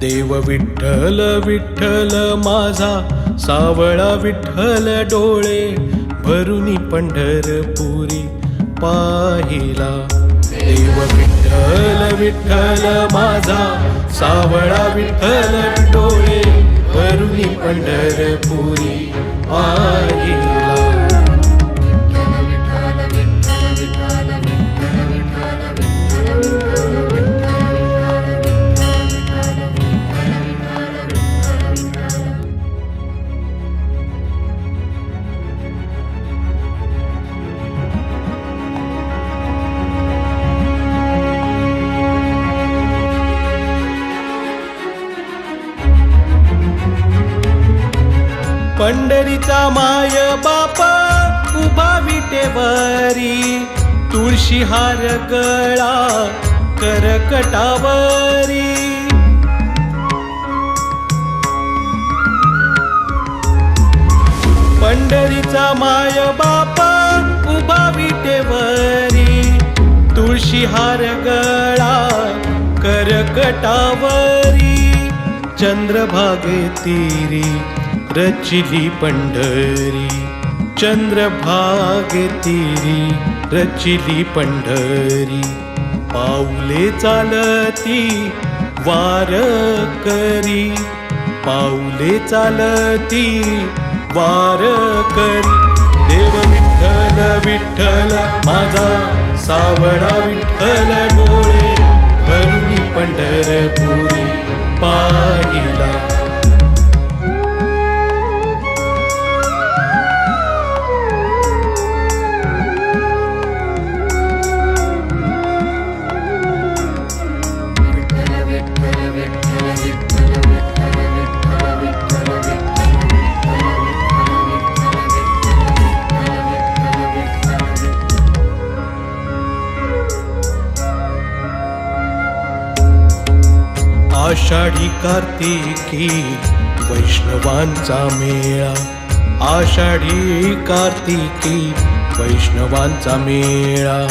देव विठ्ठल विठ्ठल माझा सावळा विठ्ठल डोळे भरुनी पंढरपुरी पाहिला. देव विठ्ठल विठ्ठल माझा सावळा विठ्ठल डोळे भरुनी पंढरपुरी पाहिला. पंढरीचा माय बापा उभा विटेवरी तुळशी हार गळा करकटावरी. पंढरीचा माय बापा उभा विटेवरी तुळशी हार गळा करकटावरी. चंद्रभागे तीरी रचिली पंढरी चंद्रभागे रचिली पंढरी. पाऊले चालती वार करी पाऊले चालती वार करी देव विठ्ठल विठ्ठल माझा सावळा विठ्ठल डोळे भरुनी पंढरपुरी पाहिला. आषाढी कार्तिकी वैष्णवांचा मेळा. आषाढी कार्तिकी वैष्णवांचा मेळा.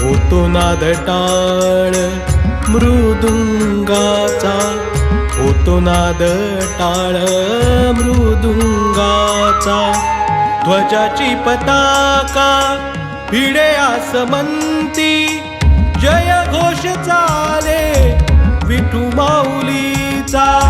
होतो नाद टाळ मृदुंगाचा. होतो नाद टाळ मृदुंगाचा. ध्वजाची पताका भिडे आसमंती. 如梦里在